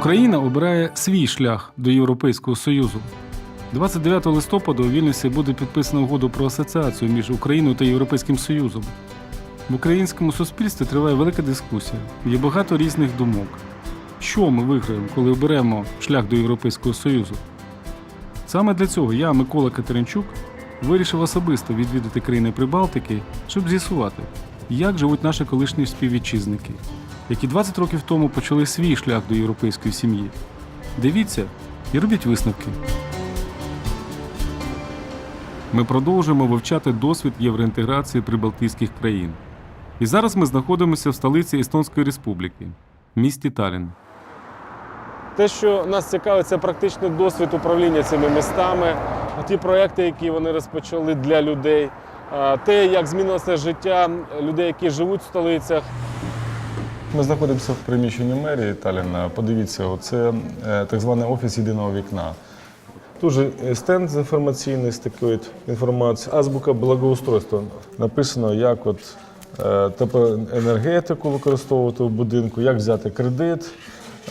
Україна обирає свій шлях до Європейського Союзу. 29 листопада у Вільнюсі буде підписана угоду про асоціацію між Україною та Європейським Союзом. В українському суспільстві триває велика дискусія. Є багато різних думок. Що ми виграємо, коли оберемо шлях до Європейського Союзу? Саме для цього я, Микола Катеринчук, вирішив особисто відвідати країни Прибалтики, щоб з'ясувати, як живуть наші колишні співвітчизники, які 20 років тому почали свій шлях до європейської сім'ї. Дивіться і робіть висновки. Ми продовжуємо вивчати досвід євроінтеграції прибалтійських країн. І зараз ми знаходимося в столиці Естонської Республіки, місті Талін. Те, що нас цікавить, це практичний досвід управління цими містами, ті проекти, які вони розпочали для людей, те, як змінилося життя людей, які живуть в столицях. Ми знаходимося в приміщенні мерії Таліна. Подивіться, це так званий офіс єдиного вікна. Тут же е, стенд інформаційний з такою інформацією, азбука благоустройства. Написано, як от е, енергетику використовувати в будинку, як взяти кредит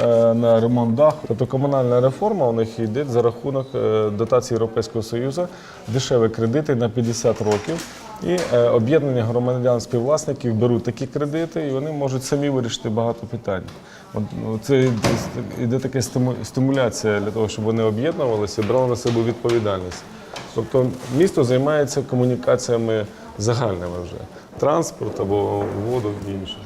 е, на ремонт даху. Тобто комунальна реформа у них йде за рахунок е, дотації Європейського Союзу, дешеві кредити на 50 років. І е, об'єднання громадян співвласників беруть такі кредити, і вони можуть самі вирішити багато питань. От, ну, це йде- така стимуляція для того, щоб вони об'єднувалися і брали на себе відповідальність. Тобто місто займається комунікаціями загальними вже транспорт або воду і інше.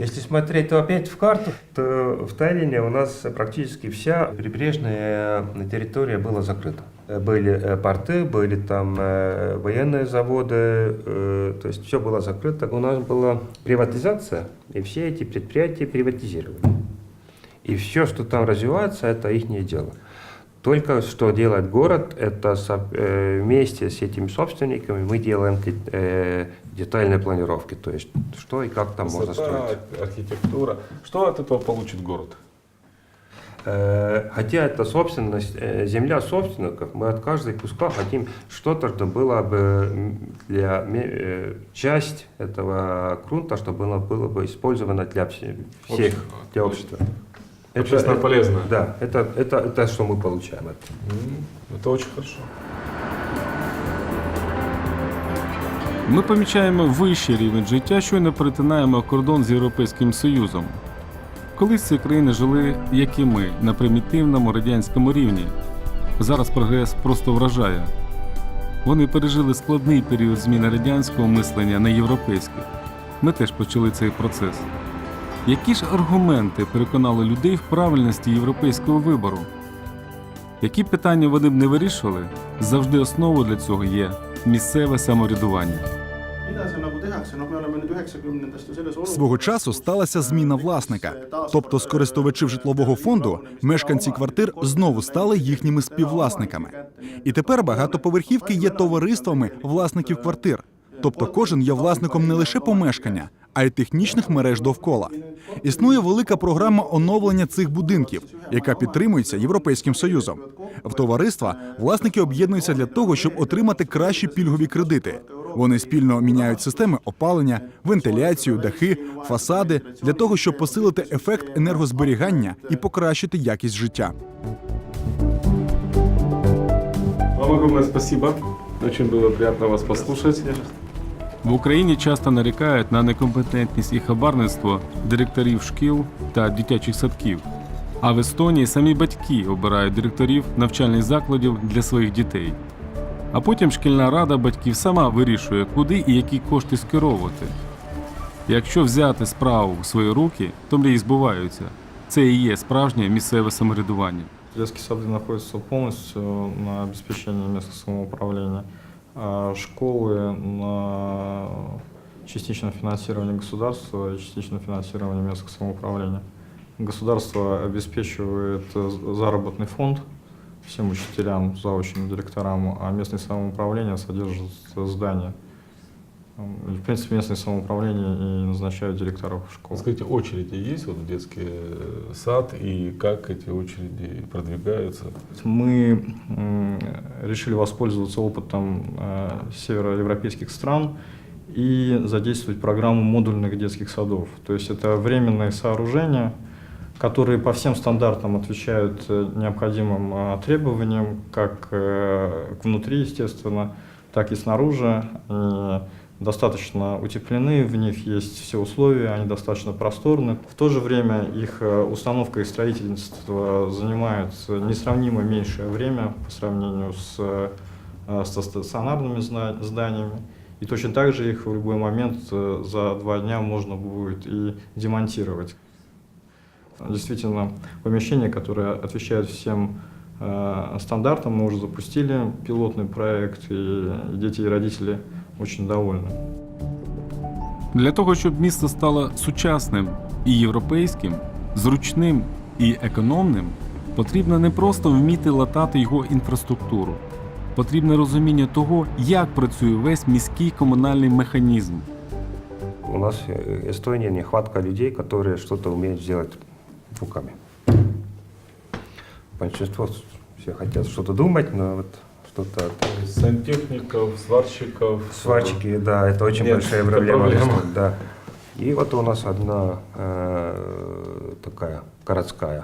Если смотреть то опять в карту, то в Таллине у нас практически вся прибрежная территория была закрыта. Э, Были э, порты, были там э, военные заводы, то есть все было закрыто. У нас была приватизация, и все эти предприятия приватизировали. И все, что там развивается, это их дело. Только что делает город, это вместе с этими собственниками мы делаем детальные планировки, то есть что и как там можно строить. Архитектура. Что от этого получит город? Э, Хотя это собственность, э, земля собственников, мы от каждой куска хотим что-то, что было бы м, для ме- э, часть этого грунта, что было, было бы использовано для все- всех, Общества. для общества. Общественно полезно. Да, это, это, это что мы получаем. от М, Это очень хорошо. Ми помічаємо вищий рівень життя, щойно перетинаємо кордон з Європейським Союзом. Колись ці країни жили, як і ми, на примітивному радянському рівні. Зараз прогрес просто вражає. Вони пережили складний період зміни радянського мислення на європейське. Ми теж почали цей процес. Які ж аргументи переконали людей в правильності європейського вибору? Які питання вони б не вирішували, завжди основою для цього є місцеве самоврядування. Mida see nagu tehakse, noh, me oleme nüüd üheksakümnendast ju selles olukorras. Свого часу сталася зміна власника, тобто з користувачів житлового фонду мешканці квартир знову стали їхніми співвласниками. І тепер багатоповерхівки є товариствами власників квартир. Тобто кожен є власником не лише помешкання, а й технічних мереж довкола. Існує велика програма оновлення цих будинків, яка підтримується Європейським Союзом. В товариства власники об'єднуються для того, щоб отримати кращі пільгові кредити. Вони спільно міняють системи опалення, вентиляцію, дахи, фасади для того, щоб посилити ефект енергозберігання і покращити якість життя. Вам спасибо. Очень было приятно вас послушать. В Україні часто нарікають на некомпетентність і хабарництво директорів шкіл та дитячих садків. А в Естонії самі батьки обирають директорів навчальних закладів для своїх дітей А потім шкільна рада батьків сама вирішує, куди і які кошти скеровувати. Якщо взяти справу в свої руки, то мрії збуваються. Це і є справжнє місцеве самоврядування. Детские сады находятся полностью на обеспечении местного самоуправления. А школы на частичном финансировании государства и частичном финансировании местного самоуправления. Государство обеспечивает э, заработный фонд всем учителям, заучим, директорам, а местное самоуправление содержит здание. В принципе, местное самоуправление и назначают директоров школ. Скажите, очереди есть вот в детский э, сад и как эти очереди продвигаются? Мы решили воспользоваться опытом э, североевропейских стран и задействовать программу модульных детских садов. То есть это временные сооружения, которые по всем стандартам отвечают э, необходимым э, требованиям, как э, внутри, естественно, так и снаружи. Они достаточно утеплены, в них есть все условия, они достаточно просторны. В то же время их установка и строительство занимают несравнимо меньшее время по сравнению с, со стационарными зданиями. И точно так же их в любой момент за два дня можно будет и демонтировать. Действительно, помещение, которое отвечает всем э, стандартам, мы уже запустили пилотный проект, и дети и родители очень довольны. Для того, щоб місто стало сучасним і європейським, зручним і економним, потрібно не просто вміти латати його інфраструктуру. Потрібне розуміння того, як працює весь міський комунальний механізм. У нас э, Эстония нехватка людей, которые что-то умеют сделать руками. Большинство все хотят что-то думать, но вот что-то Сантехніків, сварщиків. Сварщики, да, это очень Нет, большая это проблема. в проблема. Эстонии, Да. И вот у нас одна э, такая городская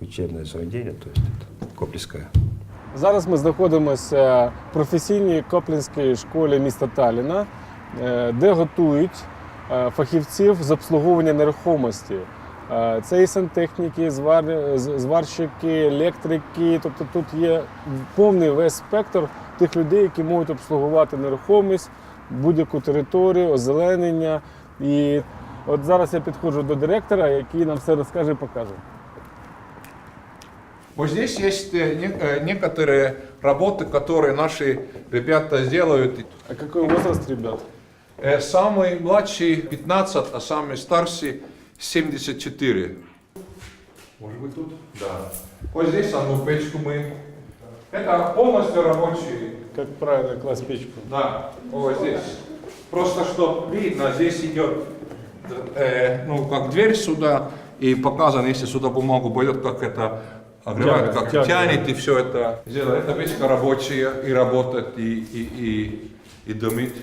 учебное заведение, то есть это Коплевская. Зараз ми знаходимося в професійній Коплінській школі міста Таліна, е, де готують е, фахівців з обслуговування нерухомості. Е, Це і сантехніки, звар- з- зварщики, електрики. Тобто тут є повний весь спектр тих людей, які можуть обслугувати нерухомість, будь-яку територію, озеленення. І от зараз я підходжу до директора, який нам все розкаже і покаже. Вот здесь есть э, не- э, некоторые работы, которые наши ребята делают. А який возраст, ребят? Э, Самый младший 15, а самый старший 74. Может быть тут? Да. Вот здесь одну печку мы. Это полностью рабочий. Як правильно класть печку? Да, вот здесь. Просто что видно, здесь идет, э, ну, как дверь сюда, и показано, если сюда бумагу пойдет, как это огревает, Тянет, как тянет, тянет, и все это делает. Это печка рабочая, и работает, и, и, и, и дымит.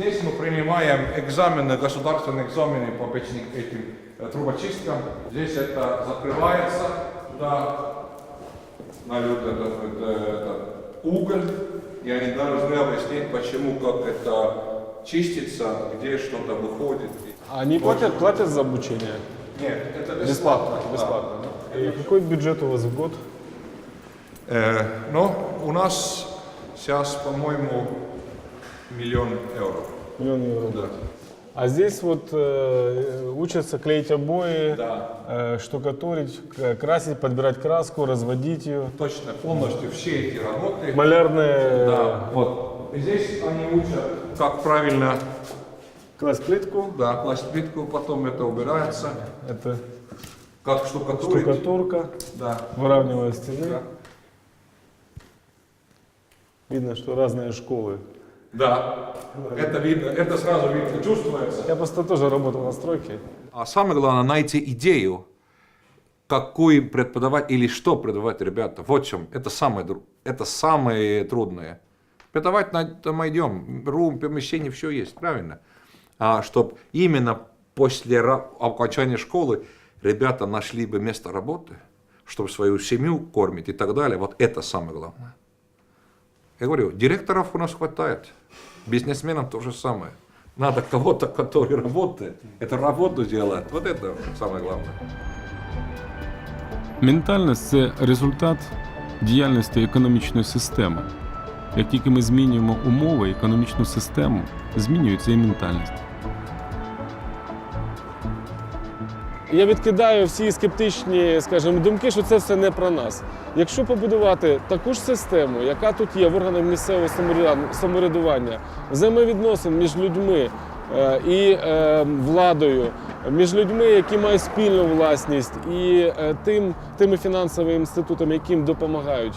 Здесь мы принимаем экзамены, государственные экзамены по печным этим э, трубочисткам. Здесь это закрывается, туда нальют этот, это- этот уголь, и они должны объяснить, почему, как это чистится, где что-то выходит. Они платят, платят за обучение? Нет, это Бесплатно, да. бесплатно. да? И какой бюджет у вас в год? Э, ну, у нас сейчас, по-моему, миллион евро. Миллион евро. Да. А здесь вот э, учатся клеить обои, Да. э, штукатурить, красить, подбирать краску, разводить ее. Точно, полностью все эти работы. Малярные Да, вот. И здесь они учат, как правильно класть плитку, да, класть плитку, потом это убирается, это как штукатурить. штукатурка, Да. выравнивание стены. Да. Видно, что разные школы. Да, это видно, это сразу видно, чувствуется. Я просто тоже работал на стройке. А самое главное, найти идею, какую преподавать или что преподавать ребята. Вот в чем. Это самое, это самое трудное. Преподавать на это мы идем. Рум, помещение, все есть, правильно. А чтобы именно после окончания школы ребята нашли бы место работы, чтобы свою семью кормить и так далее. Вот это самое главное. Я говорю, директоров у нас хватает. Бизнесменам то же самое. Надо кого-то, который работает, эту работу делает. Вот это самое главное. Ментальність це результат діяльності економічної системи. Як тільки ми змінюємо умови, економічну систему, змінюється і ментальність. Я відкидаю всі скептичні, скажімо, думки, що це все не про нас. Якщо побудувати таку ж систему, яка тут є в органах місцевого самовряд- самоврядування, взаємовідносин між людьми е, і е, владою, між людьми, які мають спільну власність, і е, тим, тими фінансовими інститутами, які їм допомагають.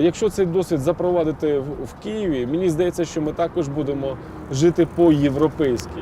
Якщо цей досвід запровадити в Києві, мені здається, що ми також будемо жити по-європейськи.